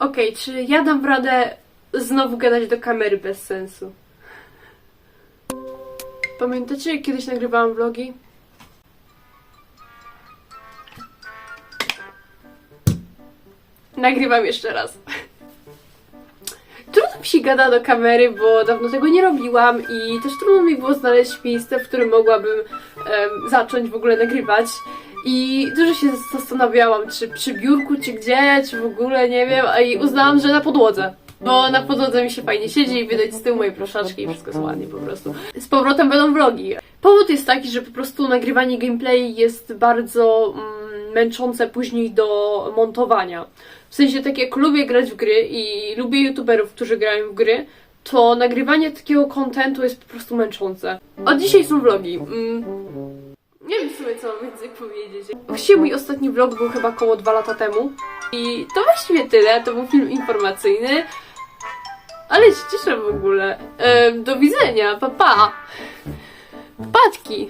Okej, czy ja dam radę znowu gadać do kamery bez sensu? Pamiętacie, jak kiedyś nagrywałam vlogi? Nagrywam jeszcze raz. Się gada do kamery, bo dawno tego nie robiłam i też trudno mi było znaleźć miejsce, w którym mogłabym zacząć w ogóle nagrywać. I dużo się zastanawiałam, czy przy biurku, czy gdzie, czy w ogóle, nie wiem, i uznałam, że na podłodze. Bo na podłodze mi się fajnie siedzi i widać z tyłu moje proszaczki i wszystko jest ładnie po prostu. Z powrotem będą vlogi. Powód jest taki, że po prostu nagrywanie gameplay jest bardzo mm, męczące później do montowania. W sensie tak jak lubię grać w gry i lubię youtuberów, którzy grają w gry, to nagrywanie takiego kontentu jest po prostu męczące. A dzisiaj są vlogi. Mm. Nie wiem co mam więcej powiedzieć. Właściwie mój ostatni vlog był chyba około dwa lata temu. I to właściwie tyle. To był film informacyjny. Ale się cieszę w ogóle. Do widzenia. Pa pa. Patki.